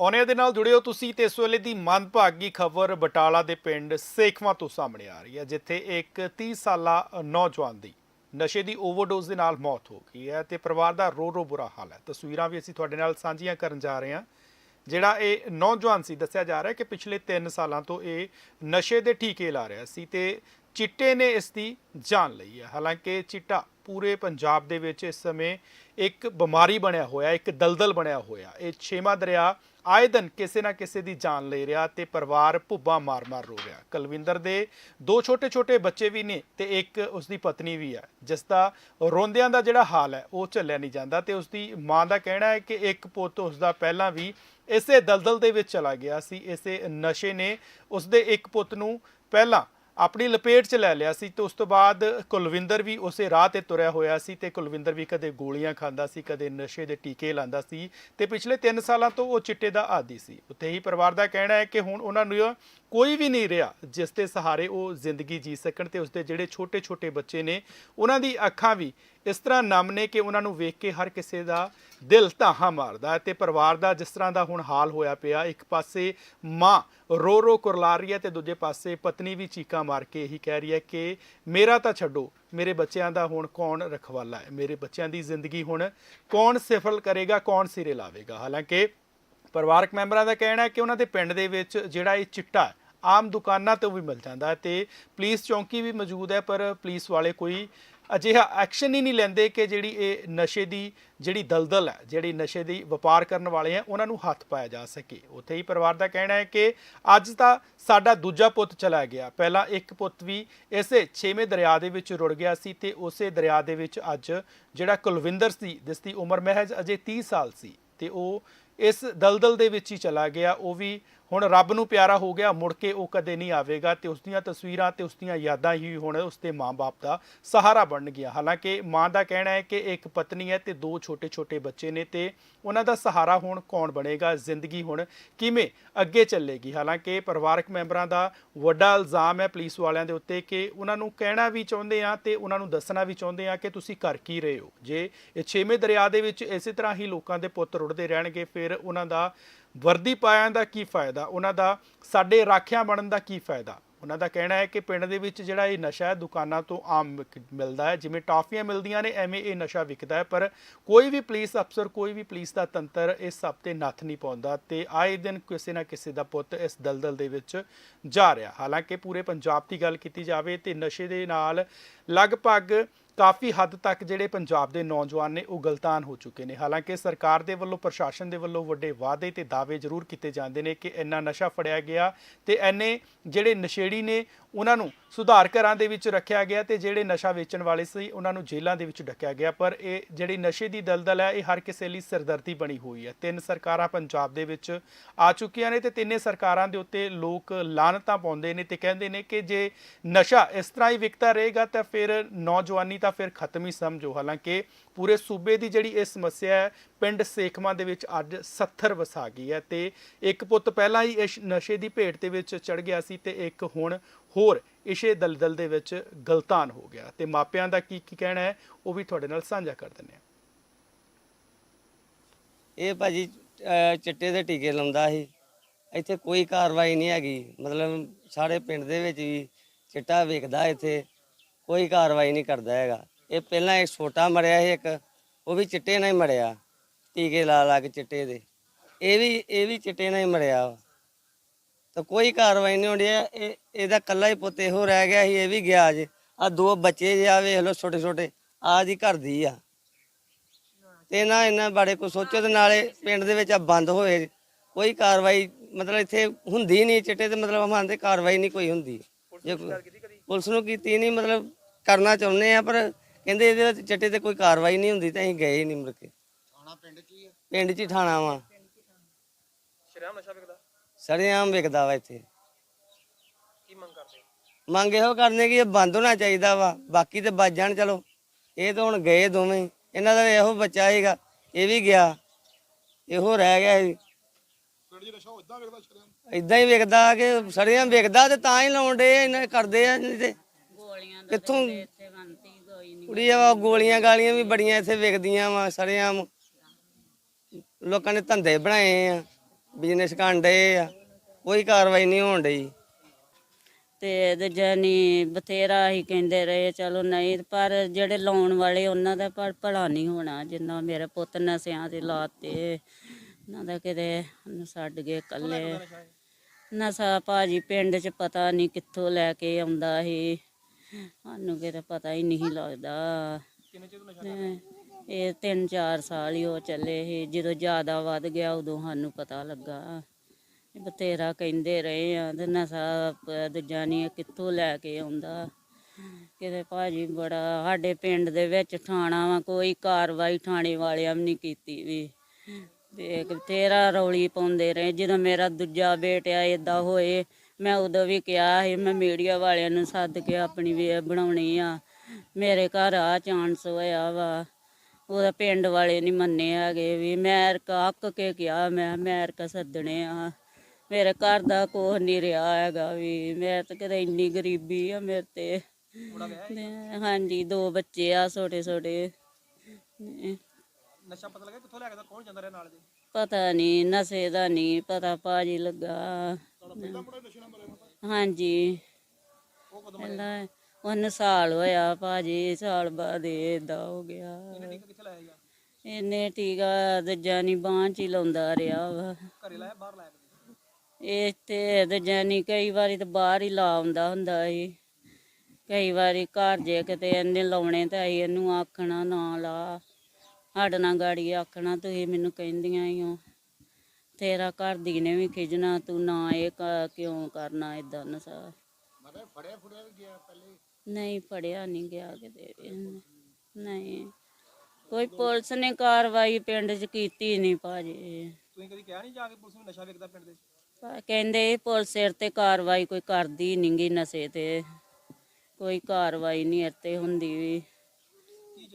ਔਨੇ ਦੇ ਨਾਲ ਜੁੜਿਓ ਤੁਸੀਂ ਤੇ ਇਸ ਵੇਲੇ ਦੀ ਮੰਦਭਾਗੀ ਖਬਰ ਬਟਾਲਾ ਦੇ ਪਿੰਡ ਸੇਖਵਾਂ ਤੋਂ ਸਾਹਮਣੇ ਆ ਰਹੀ ਹੈ, ਜਿੱਥੇ ਇੱਕ 30 ਸਾਲਾ ਨੌਜਵਾਨ ਦੀ ਨਸ਼ੇ ਦੀ ਓਵਰਡੋਜ਼ ਦੇ ਨਾਲ ਮੌਤ ਹੋ ਗਈ ਹੈ ਤੇ ਪਰਿਵਾਰ ਦਾ ਰੋ ਰੋ ਬੁਰਾ ਹਾਲ ਹੈ। ਤਸਵੀਰਾਂ ਵੀ ਅਸੀਂ ਤੁਹਾਡੇ ਨਾਲ ਸਾਂਝੀਆਂ ਕਰਨ ਜਾ ਰਹੇ ਹਾਂ। ਜਿਹੜਾ ਇਹ ਨੌਜਵਾਨ ਸੀ, ਦੱਸਿਆ ਜਾ ਰਿਹਾ ਹੈ ਕਿ ਪਿਛਲੇ 3 ਸਾਲਾਂ ਤੋਂ ਇਹ ਨਸ਼ੇ ਦੇ ਟੀਕੇ ਲਾ ਰਿਹਾ ਸੀ ਤੇ ਚਿੱਟੇ ਨੇ ਇਸ ਦੀ ਜਾਨ ਲਈ ਹੈ। ਹਾਲਾਂਕਿ ਚਿੱਟਾ ਪੂਰੇ ਪੰਜਾਬ ਦੇ ਵਿੱਚ ਇਸ ਸਮੇਂ ਇੱਕ ਬਿਮਾਰੀ ਬਣਿਆ ਹੋਇਆ, ਇੱਕ ਦਲਦਲ ਬਣਿਆ ਹੋਇਆ। ਇਹ ਛੇਵਾਂ ਦਰਿਆ ਆਏ ਦਿਨ ਕਿਸੇ ਨਾ ਕਿਸੇ ਦੀ ਜਾਨ ਲੈ ਰਿਹਾ ਤੇ ਪਰਿਵਾਰ ਭੁੱਬਾ ਮਾਰ-ਮਾਰ ਰੋ ਰਿਹਾ। ਕਲਵਿੰਦਰ ਦੇ ਦੋ ਛੋਟੇ-ਛੋਟੇ ਬੱਚੇ ਵੀ ਨੇ ਤੇ ਇੱਕ ਉਸ ਦੀ ਪਤਨੀ ਵੀ ਹੈ, ਜਿਸ ਦਾ ਰੋਂਦਿਆਂ ਦਾ ਜਿਹੜਾ ਹਾਲ ਹੈ ਉਹ ਝੱਲਿਆ ਨਹੀਂ ਜਾਂਦਾ ਤੇ ਉਸ ਦੀ ਮਾਂ ਦਾ ਕਹਿਣਾ ਹੈ ਕਿ ਇੱਕ ਪੁੱਤ ਉਸ ਦਾ ਪਹਿਲਾਂ ਵੀ ਇਸੇ ਦਲਦਲ ਦੇ ਵਿੱਚ ਚਲਾ ਗਿਆ ਸੀ, ਇਸੇ ਨਸ਼ੇ ਨੇ ਉਸ ਦੇ ਇੱਕ ਪੁੱਤ ਨੂੰ ਪਹਿਲਾਂ ਆਪਣੀ ਲਪੇਟ 'ਚ ਲੈ ਲਿਆ ਸੀ ਤੇ ਉਸ ਤੋਂ ਬਾਅਦ ਕੁਲਵਿੰਦਰ ਵੀ ਉਸੇ ਰਾਹ ਤੇ ਤੁਰਿਆ ਹੋਇਆ ਸੀ ਤੇ ਕੁਲਵਿੰਦਰ ਵੀ ਕਦੇ ਗੋਲੀਆਂ ਖਾਂਦਾ ਸੀ, ਕਦੇ ਨਸ਼ੇ ਦੇ ਟੀਕੇ ਲਾਂਦਾ ਸੀ ਤੇ ਪਿਛਲੇ 3 ਸਾਲਾਂ ਤੋਂ ਉਹ ਚਿੱਟੇ ਦਾ ਆਦੀ ਸੀ। ਉੱਥੇ ਹੀ ਪਰਿਵਾਰ ਦਾ ਕਹਿਣਾ ਹੈ ਕਿ ਹੁਣ ਉਹਨਾਂ ਨੂੰ ਕੋਈ ਵੀ ਨਹੀਂ ਰਿਹਾ ਜਿਸ ਦੇ ਸਹਾਰੇ ਉਹ ਜ਼ਿੰਦਗੀ ਜੀ ਸਕਣ ਤੇ ਉਸਦੇ ਜਿਹੜੇ ਛੋਟੇ-ਛੋਟੇ ਬੱਚੇ ਨੇ, ਉਹਨਾਂ ਦੀ ਅੱਖਾਂ ਵੀ ਇਸ ਤਰ੍ਹਾਂ ਨਮ ਨੇ ਕਿ ਉਹਨਾਂ ਨੂੰ ਵੇਖ ਕੇ ਹਰ ਕਿਸੇ ਦਾ ਦਿਲ ਧਾਹਾਂ ਮਾਰਦਾ ਹੈ ਤੇ ਪਰਿਵਾਰ ਦਾ ਜਿਸ ਤਰ੍ਹਾਂ ਦਾ ਹੁਣ ਹਾਲ ਹੋਇਆ ਪਿਆ, ਇੱਕ ਪਾਸੇ ਮਾਂ ਰੋ ਰੋ ਕੁਰਲਾ ਰਹੀ ਹੈ ਤੇ ਦੂਜੇ ਪਾਸੇ ਪਤਨੀ ਵੀ ਚੀਕਾਂ ਮਾਰ ਕੇ ਇਹੀ ਕਹਿ ਰਹੀ ਹੈ ਕਿ ਮੇਰਾ ਤਾਂ ਛੱਡੋ, ਮੇਰੇ ਬੱਚਿਆਂ ਦਾ ਹੁਣ ਕੌਣ ਰਖਵਾਲਾ ਹੈ? ਮੇਰੇ ਬੱਚਿਆਂ ਦੀ ਜ਼ਿੰਦਗੀ ਹੁਣ ਕੌਣ ਸਿਫਲ ਕਰੇਗਾ, ਕੌਣ ਸਿਰੇ ਲਾਵੇਗਾ? ਹਾਲਾਂਕਿ ਪਰਿਵਾਰਕ ਮੈਂਬਰਾਂ ਦਾ ਕਹਿਣਾ ਹੈ ਕਿ ਉਹਨਾਂ ਦੇ ਪਿੰਡ ਦੇ ਵਿੱਚ ਜਿਹੜਾ ਇਹ ਚਿੱਟਾ ਆਮ ਦੁਕਾਨਾਂ ਤੋਂ ਵੀ ਮਿਲ ਜਾਂਦਾ ਹੈ ਤੇ ਪੁਲਿਸ ਚੌਂਕੀ ਵੀ ਮੌਜੂਦ ਹੈ, ਪਰ ਪੁਲਿਸ ਵਾਲੇ ਕੋਈ ਅਜਿਹਾ ਐਕਸ਼ਨ ਹੀ ਨਹੀਂ ਲੈਂਦੇ ਕਿ ਜਿਹੜੀ ਇਹ ਨਸ਼ੇ ਦੀ ਜਿਹੜੀ ਦਲਦਲ ਹੈ, ਜਿਹੜੀ ਨਸ਼ੇ ਦੀ ਵਪਾਰ ਕਰਨ ਵਾਲੇ ਆ ਉਹਨਾਂ ਨੂੰ ਹੱਥ ਪਾਇਆ ਜਾ ਸਕੇ। ਉੱਥੇ ਹੀ ਪਰਿਵਾਰ ਦਾ ਕਹਿਣਾ ਹੈ ਕਿ ਅੱਜ ਤਾਂ ਸਾਡਾ ਦੂਜਾ ਪੁੱਤ ਚਲਾ ਗਿਆ। ਪਹਿਲਾਂ ਇੱਕ ਪੁੱਤ ਵੀ ਇਸੇ ਛੇਵੇਂ ਦਰਿਆ ਦੇ ਵਿੱਚ ਰੁੜ ਗਿਆ ਸੀ ਤੇ ਉਸੇ ਦਰਿਆ ਦੇ ਵਿੱਚ ਅੱਜ ਜਿਹੜਾ ਕੁਲਵਿੰਦਰ ਸੀ, ਜਿਸ ਦੀ ਉਮਰ ਮਹਿਜ ਅਜੇ 30 ਸਾਲ ਸੀ, ਤੇ ਉਹ ਇਸ ਦਲਦਲ ਦੇ ਵਿੱਚ ਹੀ ਚਲਾ ਗਿਆ। ਉਹ ਵੀ ਹੁਣ ਰੱਬ ਨੂੰ ਪਿਆਰਾ ਹੋ ਗਿਆ, ਮੁੜ ਕੇ ਉਹ ਕਦੇ ਨਹੀਂ ਆਵੇਗਾ ਤੇ ਉਸ ਦੀਆਂ ਤਸਵੀਰਾਂ ਤੇ ਉਸ ਦੀਆਂ ਯਾਦਾਂ ਹੀ ਹੁਣ ਉਸ ਦੇ ਮਾਂ-ਬਾਪ ਦਾ ਸਹਾਰਾ ਬਣ ਗਿਆ। ਹਾਲਾਂਕਿ ਮਾਂ ਦਾ ਕਹਿਣਾ ਹੈ ਕਿ ਇੱਕ ਪਤਨੀ ਹੈ ਤੇ ਦੋ ਛੋਟੇ-ਛੋਟੇ ਬੱਚੇ ਨੇ ਤੇ ਉਹਨਾਂ ਦਾ ਸਹਾਰਾ ਹੁਣ ਕੌਣ ਬਣੇਗਾ, ਜ਼ਿੰਦਗੀ ਹੁਣ ਕਿਵੇਂ ਅੱਗੇ ਚੱਲੇਗੀ? ਹਾਲਾਂਕਿ ਪਰਿਵਾਰਕ ਮੈਂਬਰਾਂ ਦਾ ਵੱਡਾ ਇਲਜ਼ਾਮ ਹੈ ਪੁਲਿਸ ਵਾਲਿਆਂ ਦੇ ਉੱਤੇ ਕਿ ਉਹਨਾਂ ਨੂੰ ਕਹਿਣਾ ਵੀ ਚਾਹੁੰਦੇ ਆ ਤੇ ਉਹਨਾਂ ਨੂੰ ਦੱਸਣਾ ਵੀ ਚਾਹੁੰਦੇ ਆ ਕਿ ਤੁਸੀਂ ਕਰ ਕੀ ਰਹੇ ਹੋ। ਜੇ ਇਹ ਛੇਵੇਂ ਦਰਿਆ ਦੇ ਵਿੱਚ ਇਸੇ ਤਰ੍ਹਾਂ ਹੀ ਲੋਕਾਂ ਦੇ ਪੁੱਤ ਰੁੜਦੇ ਰਹਿਣਗੇ, ਫਿਰ ਉਹਨਾਂ ਦਾ ਵਰਦੀ ਪਾਇਆਂ ਦਾ ਕੀ ਫਾਇਦਾ? ਉਹਨਾਂ ਦਾ, ਸਾਡੇ ਰਾਖਿਆਂ ਬਣਨ ਦਾ ਕੀ ਫਾਇਦਾ? ਉਹਨਾਂ ਦਾ ਕਹਿਣਾ ਹੈ ਕਿ ਪਿੰਡ ਦੇ ਵਿੱਚ ਜਿਹੜਾ ਇਹ ਨਸ਼ਾ ਹੈ, ਦੁਕਾਨਾਂ ਤੋਂ ਆਮ ਮਿਲਦਾ ਹੈ, ਜਿਵੇਂ ਟਾਫੀਆਂ ਮਿਲਦੀਆਂ ਨੇ, ਐਵੇਂ ਇਹ ਨਸ਼ਾ ਵਿਕਦਾ ਹੈ, ਪਰ ਕੋਈ ਵੀ ਪੁਲਿਸ ਅਫਸਰ, ਕੋਈ ਵੀ ਪੁਲਿਸ ਦਾ ਤੰਤਰ ਇਸ ਸਭ ਤੇ ਨੱਥ ਨਹੀਂ ਪਾਉਂਦਾ ਤੇ ਆਏ ਦਿਨ ਕਿਸੇ ਨਾ ਕਿਸੇ ਦਾ ਪੁੱਤ ਇਸ ਦਲਦਲ ਦੇ ਵਿੱਚ ਜਾ ਰਿਹਾ। ਹਾਲਾਂਕਿ ਪੂਰੇ ਪੰਜਾਬ ਦੀ ਗੱਲ ਕੀਤੀ ਜਾਵੇ ਤੇ ਨਸ਼ੇ ਦੇ ਨਾਲ ਲਗਭਗ ਕਾਫੀ ਹੱਦ ਤੱਕ ਜਿਹੜੇ ਪੰਜਾਬ ਦੇ ਨੌਜਵਾਨ ਨੇ ਉਹ ਗਲਤਾਨ ਹੋ ਚੁੱਕੇ ਨੇ। ਹਾਲਾਂਕਿ ਸਰਕਾਰ ਦੇ ਵੱਲੋਂ, ਪ੍ਰਸ਼ਾਸਨ ਦੇ ਵੱਲੋਂ ਵੱਡੇ ਵਾਅਦੇ ਤੇ ਦਾਅਵੇ ਜ਼ਰੂਰ ਕੀਤੇ ਜਾਂਦੇ ਨੇ ਕਿ ਇੰਨਾ ਨਸ਼ਾ ਫੜਿਆ ਗਿਆ ਤੇ ਐਨੇ ਜਿਹੜੇ ਨਸ਼ੇੜੀ ਨੇ ਉਹਨਾਂ ਨੂੰ ਸੁਧਾਰ ਘਰਾਂ ਦੇ ਵਿੱਚ ਰੱਖਿਆ ਗਿਆ ਤੇ ਜਿਹੜੇ ਨਸ਼ਾ ਵੇਚਣ ਵਾਲੇ ਸੀ, ਉਹਨਾਂ ਨੂੰ ਜੇਲ੍ਹਾਂ ਦੇ ਵਿੱਚ ਡੱਕਿਆ ਗਿਆ। ਪਰ ਇਹ ਜਿਹੜੀ ਨਸ਼ੇ ਦੀ ਦਲਦਲ ਹੈ, ਇਹ ਹਰ ਕਿਸੇ ਲਈ ਸਿਰਦਰਦੀ ਬਣੀ ਹੋਈ ਹੈ। ਤਿੰਨ ਸਰਕਾਰਾਂ ਪੰਜਾਬ ਦੇ ਵਿੱਚ ਆ ਚੁੱਕੀਆਂ ਨੇ ਤੇ ਤਿੰਨੇ ਸਰਕਾਰਾਂ ਦੇ ਉੱਤੇ ਲੋਕ ਲਾਨਤਾਂ ਪਾਉਂਦੇ ਨੇ ਤੇ ਕਹਿੰਦੇ ਨੇ ਕਿ ਜੇ ਨਸ਼ਾ ਇਸ ਤਰ੍ਹਾਂ ਹੀ ਵਿਕਦਾ ਰਹੇਗਾ ਤਾਂ ਫਿਰ ਨੌਜਵਾਨੀ ਤਾਂ ਫਿਰ ਖਤਮ ਹੀ ਸਮਝੋ। ਹਾਲਾਂਕਿ ਪੂਰੇ ਸੂਬੇ ਦੀ ਜਿਹੜੀ ਇਹ ਸਮੱਸਿਆ ਹੈ ਪਿੰਡ ਸੇਖਵਾਂ ਦੇ ਵਿੱਚ ਅੱਜ 70 ਵਸਾ ਗਈ ਹੈ ਤੇ ਇੱਕ ਪੁੱਤ ਪਹਿਲਾਂ ਹੀ ਇਸ ਨਸ਼ੇ ਦੀ ਭੇਟ ਦੇ ਵਿੱਚ ਚੜ ਗਿਆ ਸੀ ਤੇ ਇੱਕ ਹੁਣ ਹੋਰ ਇਸੇ ਦਲਦਲ ਦੇ ਵਿੱਚ ਗਲਤਾਨ ਹੋ ਗਿਆ। ਤੇ ਮਾਪਿਆਂ ਦਾ ਕੀ ਕੀ ਕਹਿਣਾ ਹੈ, ਉਹ ਵੀ ਤੁਹਾਡੇ ਨਾਲ ਸਾਂਝਾ ਕਰ ਦਿੰਦੇ ਹਾਂ। ਇਹ ਭਾਜੀ, ਅਹ, ਚਿੱਟੇ ਦੇ ਟੀਕੇ ਲਾਉਂਦਾ ਸੀ। ਇੱਥੇ ਕੋਈ ਕਾਰਵਾਈ ਨਹੀਂ ਹੈਗੀ। ਮਤਲਬ ਸਾਡੇ ਪਿੰਡ ਦੇ ਵਿੱਚ ਵੀ ਚਿੱਟਾ ਵਿਕਦਾ ਇੱਥੇ। ਕੋਈ ਕਾਰਵਾਈ ਨਹੀਂ ਕਰਦਾ ਹੈਗਾ। ਇਹ ਪਹਿਲਾਂ ਇੱਕ ਛੋਟਾ ਮਰਿਆ ਸੀ ਇੱਕ, ਉਹ ਵੀ ਚਿੱਟੇ ਨਾਲ ਹੀ ਮਰਿਆ। ਟੀਕੇ ਲਾ ਲਾ ਕੇ ਚਿੱਟੇ ਦੇ। ਇਹ ਵੀ ਇਹ ਵੀ ਚਿੱਟੇ ਨਾਲ ਹੀ ਮਰਿਆ ਵਾ। ਤਾਂ ਕੋਈ ਕਾਰਵਾਈ ਨਹੀਂ ਹੋਣੀ ਇਹ ਇਹਦਾ ਕੱਲਾ ਹੀ ਪੁੱਤ ਇਹੋ ਰਹਿ ਗਿਆ ਸੀ, ਇਹ ਵੀ ਗਿਆ ਜੇ। ਆ ਦੋ ਬੱਚੇ ਜੇ ਆ ਵੇਖ ਲਓ ਛੋਟੇ ਛੋਟੇ ਆ ਦੀ ਘਰ ਦੀ ਆ। ਤੇ ਨਾ ਇਹਨਾਂ ਬਾਰੇ ਕੋਈ ਸੋਚੋ ਤੇ ਨਾਲੇ ਪਿੰਡ ਦੇ ਵਿੱਚ ਆ ਬੰਦ ਹੋਏ। ਕੋਈ ਕਾਰਵਾਈ, ਮਤਲਬ ਇੱਥੇ ਹੁੰਦੀ ਨਹੀਂ ਚਿੱਟੇ ਤੇ ਮਤਲਬ ਮੰਨਦੇ ਕਾਰਵਾਈ ਨਹੀਂ ਕੋਈ ਹੁੰਦੀ। ਜੇ ਕੋਈ- ਪੁਲਿਸ ਨੂੰ ਕੀਤੀ ਨਹੀਂ, ਮਤਲਬ ਕਰਨਾ ਚਾਹੁੰਦੇ ਆ, ਪਰ ਕਹਿੰਦੇ ਇਹਦੇ ਵਿੱਚ ਚਿੱਟੇ ਤੇ ਕੋਈ ਕਾਰਵਾਈ ਨਹੀਂ ਹੁੰਦੀ ਤਾਂ ਅਸੀਂ ਗਏ ਹੀ ਨਹੀਂ ਮੁੜ ਕੇ। ਥਾਣਾ ਪਿੰਡ 'ਚ ਹੀ ਆ? ਪਿੰਡ 'ਚ ਹੀ ਥਾਣਾ ਵਾ। ਸ਼ਰਾਮ ਨਸ਼ਾ ਵਿਕਦਾ? ਸਰੇਆਮ ਵਿਕਦਾ ਵਾ ਇੱਥੇ। ਕੀ ਮੰਗ ਕਰਦੇ ਮੰਗ ਇਹੋ ਕਰਨੇ ਕਿ ਇਹ ਬੰਦ ਹੋਣਾ ਚਾਹੀਦਾ ਵਾ। ਬਾਕੀ ਤੇ ਬਚ ਜਾਣ ਚਲੋ। ਇਹ ਤਾਂ ਹੁਣ ਗਏ ਦੋਵੇਂ। ਇਹਨਾਂ ਦਾ ਇਹੋ ਬੱਚਾ ਸੀਗਾ। ਇਹ ਵੀ ਗਿਆ। ਇਹੋ ਰਹਿ ਗਿਆ ਸੀ ਇਦਾਂ ਹੀ ਵਿਕਦਾ ਕਿ ਸੜੀਆਂ ਵਿਕਦਾ ਤੇ ਤਾਂ ਹੀ ਲਾਉਂਦੇ ਇਹਨਾਂ ਕਰਦੇ ਆ ਨਹੀਂ ਤੇ। ਕਿੱਥੋਂ? ਕੁੜੀ ਆ ਗੋਲੀਆਂ ਗਾਲੀਆਂ ਵੀ ਬੜੀਆਂ ਇੱਥੇ ਵਿਕਦੀਆਂ ਵਾ ਸੜੀਆਂ ਲੋਕਾਂ ਨੇ ਧੰਦੇ ਬਣਾਏ ਆ ਬਿਜ਼ਨਸ ਡਏ ਆ ਕੋਈ ਕਾਰਵਾਈ ਨਹੀਂ ਹੋਣ ਡਈ। ਤੇ ਦੂਜਾ ਨੀ ਬਥੇਰਾ ਹੀ ਕਹਿੰਦੇ ਰਹੇ ਚਲੋ ਨਹੀਂ ਪਰ ਜਿਹੜੇ ਲਾਉਣ ਵਾਲੇ ਉਹਨਾਂ ਦਾ ਪਰ ਭਲਾ ਨਹੀਂ ਹੋਣਾ ਜਿੰਨਾ ਮੇਰੇ ਪੁੱਤ ਨਸਿਆਂ ਦੇ ਲਾਤੇ ਉਹਨਾਂ ਦਾ ਕਿਤੇ ਛੱਡ ਗਏ ਇਕੱਲੇ। ਨਸ਼ਾ ਭਾਜੀ ਪਿੰਡ 'ਚ ਪਤਾ ਨਹੀਂ ਕਿੱਥੋਂ ਲੈ ਕੇ ਆਉਂਦਾ ਸੀ ਸਾਨੂੰ ਕਿਤੇ ਪਤਾ ਹੀ ਨਹੀਂ ਲੱਗਦਾ। ਤੇ ਇਹ ਤਿੰਨ ਚਾਰ ਸਾਲ ਹੀ ਉਹ ਚੱਲੇ ਸੀ। ਜਦੋਂ ਜ਼ਿਆਦਾ ਵੱਧ ਗਿਆ, ਉਦੋਂ ਸਾਨੂੰ ਪਤਾ ਲੱਗਾ। ਇਹ ਬਥੇਰਾ ਕਹਿੰਦੇ ਰਹੇ ਆ, ਤੇ ਨਸ਼ਾ ਦੂਜਾ ਨਹੀਂ ਕਿੱਥੋਂ ਲੈ ਕੇ ਆਉਂਦਾ। ਕਿਤੇ ਭਾਜੀ ਬੜਾ, ਸਾਡੇ ਪਿੰਡ ਦੇ ਵਿੱਚ ਥਾਣਾ ਵਾ, ਕੋਈ ਕਾਰਵਾਈ ਥਾਣੇ ਵਾਲਿਆਂ ਵੀ ਨਹੀਂ ਕੀਤੀ ਵੀ। ਤੇ ਬਥੇਰਾ ਰੌਲੀ ਪਾਉਂਦੇ ਰਹੇ। ਜਦੋਂ ਮੇਰਾ ਦੂਜਾ ਬੇਟਾ ਏਦਾਂ ਹੋਏ, ਮੈਂ ਉਦੋਂ ਵੀ ਕਿਹਾ ਸੀ, ਮੈਂ ਮੀਡੀਆ ਵਾਲਿਆਂ ਨੂੰ ਸੱਦ ਕੇ ਆਪਣੀ ਵੇ ਬਣਾਉਣੀ ਆ। ਮੇਰੇ ਘਰ ਆ ਚਾਂਸ ਹੋਇਆ ਵਾ। ਉਹਦਾ ਪਿੰਡ ਵਾਲੇ ਨਹੀਂ ਮੰਨੇ ਹੈਗੇ ਵੀ ਮੈਂ ਅਰਕਾ ਅੱਕ ਕੇ ਕਿਹਾ ਮੈਂ ਮੈਂ ਅਰਕਾ ਸੱਦਣੇ ਆ। ਮੇਰੇ ਘਰ ਦਾ ਕੁਛ ਨਹੀਂ ਰਿਹਾ ਹੈਗਾ ਵੀ ਮੈਂ ਤਾਂ ਕਦੇ ਇੰਨੀ ਗਰੀਬੀ ਆ ਮੇਰੇ ਤੇ। ਮੈਂ- ਹਾਂਜੀ ਦੋ ਬੱਚੇ ਆ ਛੋਟੇ ਛੋਟੇ। ਨਸ਼ਾ ਪਤਾ ਲੱਗਾ ਕਿੱਥੋਂ ਲੈ ਕੇ ਕੌਣ ਜਾਂਦਾ ਰਿਹਾ ਨਾਲ ਜੀ? ਪਤਾ ਨਹੀਂ ਨਸ਼ੇ ਦਾ ਨਹੀਂ ਪਤਾ ਭਾਜੀ ਲੱਗਾ। ਹਾਂਜੀ। ਪਹਿਲਾਂ ਉਹਨੂੰ ਸਾਲ ਹੋਇਆ ਭਾਜੀ ਸਾਲ ਬਾਅਦ ਏਦਾਂ ਹੋ ਗਿਆ। ਕਿੱਥੇ ਲਾਇਆ ਜੀ ਇਹਨੇ ਟੀਕਾ ਦੂਜਾ ਨਹੀਂ ਬਾਂਹ ਚ ਹੀ ਲਾਉਂਦਾ ਰਿਹਾ ਵਾ। ਘਰੇ ਲਾਇਆ ਬਾਹਰ ਲਾਇਆ ਇਹ ਤੇ ਦੂਜਾ ਨਹੀਂ ਕਈ ਵਾਰੀ ਤਾਂ ਬਾਹਰ ਹੀ ਲਾ ਆਉਂਦਾ ਹੁੰਦਾ ਸੀ। ਕਈ ਵਾਰੀ ਘਰ ਜੇ ਕਿਤੇ ਇਹਨੇ ਲਾਉਣੇ ਤਾਂ ਅਸੀਂ ਇਹਨੂੰ ਆਖਣਾ ਨਾ ਲਾ। ਸਾਡੇ ਨਾਲ ਗਾੜੀ ਆਖਣਾ ਤੁਸੀਂ ਮੈਨੂੰ ਕਹਿੰਦੀਆਂ ਹੀ ਹੋ। ਤੇਰਾ ਘਰ ਦੀ ਨੇ ਵੀ ਖਿਜਣਾ ਤੂੰ ਨਾ ਇਹ ਕ- ਕਿਉਂ ਕਰਨਾ ਇਦਾਂ ਨਸਾ? ਨਹੀਂ ਫੜਿਆ ਨਹੀਂ ਗਿਆ ਕਿਤੇ ਵੀ। ਇਹਨੇ। ਨਹੀਂ। ਕੋਈ ਪੁਲਿਸ ਨੇ ਕਾਰਵਾਈ ਪਿੰਡ 'ਚ ਕੀਤੀ ਨਹੀਂ ਭਾਜੀ। ਤੁਸੀਂ ਕਦੀ ਕਿਹਾ ਨਹੀਂ ਜਾ ਕੇ ਪੁਲਿਸ ਨੂੰ ਨਸ਼ਾ ਵੇਚਦਾ ਪਿੰਡ ਦੇ ਪਰ ਕਹਿੰਦੇ ਪੁਲਿਸ ਸਿਰ ਤੇ ਕਾਰਵਾਈ ਕੋਈ ਕਰਦੀ ਨਹੀਂਗੀ ਨਸ਼ੇ ਤੇ। ਕੋਈ ਕਾਰਵਾਈ ਨਹੀਂ ਇੱਥੇ ਹੁੰਦੀ ਵੀ।